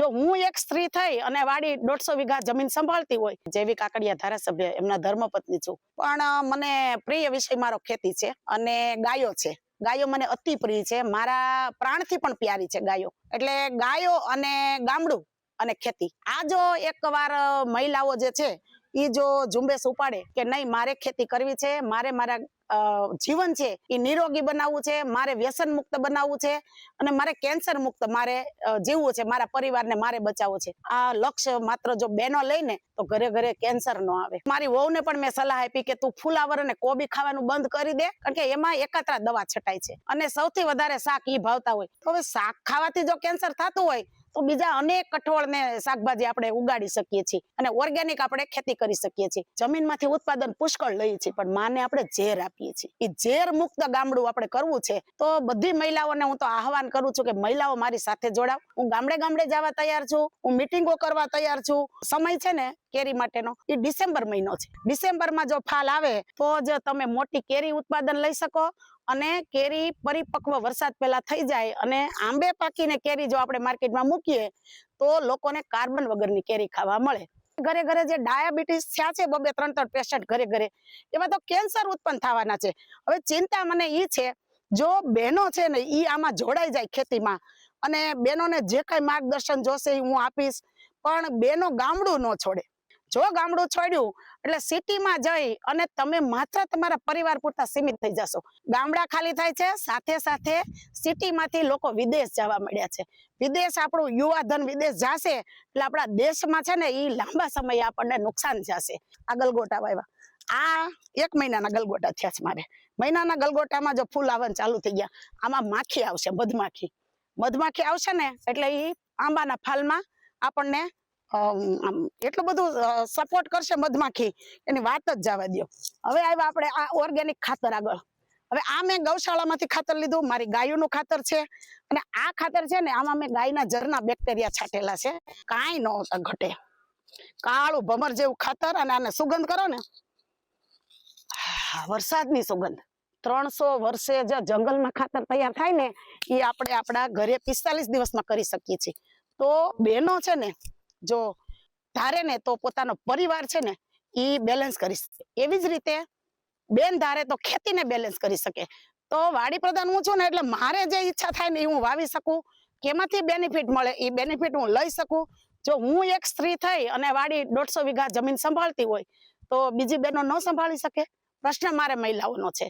જો હું એક સ્ત્રી થઈ અને વાડી દોઢસો વીઘા જમીન સંભાળતી હોય, જેવી કાકડિયા ધારાસભ્ય એમના ધર્મપત્ની છું. પણ મને પ્રિય વિષય મારો ખેતી છે અને ગાયો છે. ગાયો મને અતિ પ્રિય છે. મારા પ્રાણથી પણ પ્યારી છે ગાયો. એટલે ગાયો અને ગામડું અને ખેતી. આ જો એકવાર મહિલાઓ જે છે એ જો ઝુંબેશ ઉપાડે કે નહીં, મારે ખેતી કરવી છે, મારે મારા જીવન છે એ નિરોગી બનાવવું છે, મારે વ્યસન મુક્ત બનાવવું છે, અને મારે કેન્સર મુક્ત મારે જીવવું છે, મારા પરિવારને મારે બચાવવું છે. આ લક્ષ્ય માત્ર જો બેનો લઈને તો ઘરે ઘરે કેન્સર નો આવે. મારી વહુને પણ મેં સલાહ આપી કે તું ફુલાવર અને કોબી ખાવાનું બંધ કરી દે, કારણ કે એમાં એકાત્રા દવા છટાય છે. અને સૌથી વધારે શાક ઈ ભાવતા હોય. તો હવે શાક ખાવાથી જો કેન્સર થતું હોય તો બીજા અનેક કઠોળ ને શાકભાજી આપણે ઉગાડી શકીએ છીએ અને ઓર્ગેનિક આપણે ખેતી કરી શકીએ છીએ. જમીનમાંથી ઉત્પાદન પુષ્કળ લઈએ છીએ, પણ માને આપણે ઝેર આપીએ છીએ. એ ઝેર મુક્ત ગામડું આપણે કરવું છે, તો બધી મહિલાઓને હું તો આહવાન કરું છું કે મહિલાઓ મારી સાથે જોડાવ. હું ગામડે ગામડે જવા તૈયાર છું, હું મિટિંગો કરવા તૈયાર છું. સમય છે ને કેરી માટેનો એ ડિસેમ્બર મહિનો છે. ડિસેમ્બરમાં જો ફાલ આવે, તો જ તમે મોટી કેરી ઉત્પાદન લઈ શકો અને કેરી પરિપક્વ વરસાદ પહેલા થઈ જાય અને આંબે પાકીને કેરી જો આપણે માર્કેટમાં મૂકીએ, તો લોકોને કાર્બન વગરની કેરી ખાવા મળે. ઘરે ઘરે જે ડાયાબિટીસ થયા છે, બબે ત્રણ ત્રણ પેશન્ટ ઘરે ઘરે, એમાં તો કેન્સર ઉત્પન્ન થવાના છે. હવે ચિંતા મને એ છે, જો બહેનો છે ને એ આમાં જોડાઈ જાય ખેતીમાં, અને બહેનોને જે કઈ માર્ગદર્શન જોશે એ હું આપીશ, પણ બેનો ગામડું ન છોડે. જો ગામડું છોડ્યું એટલે સિટીમાં જઈ અને તમે માત્ર તમારા પરિવાર પૂરતા સીમિત થઈ જશો. ગામડા ખાલી થાય છે, સાથે સાથે સિટીમાંથી લોકો વિદેશ જવા મળ્યા છે. વિદેશ આપણું યુવા ધન વિદેશ જાશે, એટલે આપણા દેશમાં છે ને એ લાંબા સમયે આપણને નુકસાન જશે. આ ગલગોટા વાવ્યા આ એક મહિનાના ગલગોટા થયા છે મારે. મહિનાના ગલગોટામાં જો ફૂલ આવવાનું ચાલુ થઈ ગયા, આમાં માખી આવશે, મધમાખી. મધમાખી આવશે ને, એટલે એ આંબાના ફાલમાં આપણને એટલું બધું સપોર્ટ કરશે મધમાખી. એની વાત જ જવા દો હવે આવ્યા આપણે આ ઓર્ગેનિક ખાતર આગળ. હવે આ મેં ગૌશાળામાંથી ખાતર લીધું, મારી ગાયોનું ખાતર છે. અને આ ખાતર છે ને, આમાં મેં ગાયના જરના બેક્ટેરિયા છાંટેલા છે. કાંઈ ન ઘટે. કાળું ભમર જેવું ખાતર અને આને સુગંધ કરો ને. વરસાદની સુગંધ. ત્રણસો વર્ષે જે જંગલમાં ખાતર તૈયાર થાય ને એ આપણે આપણા ઘરે પિસ્તાલીસ દિવસમાં કરી શકીએ છીએ. તો બહેનો છે ને જો ધારે ને તો પોતાનો પરિવાર છે ને એ બેલેન્સ કરી શકે. એવી જ રીતે બેન ધારે તો ખેતીને બેલેન્સ કરી શકે. તો વાડી પ્રધાન હું છું ને એટલે મારે જે ઈચ્છા થાય ને એ હું વાવી શકું. કેમાંથી બેનિફિટ મળે એ બેનિફિટ હું લઈ શકું. જો હું એક સ્ત્રી થઈ અને વાડી દોઢસો વીઘા જમીન સંભાળતી હોય તો બીજી બહેનો ન સંભાળી શકે? પ્રશ્ન મારે મહિલાઓનો છે.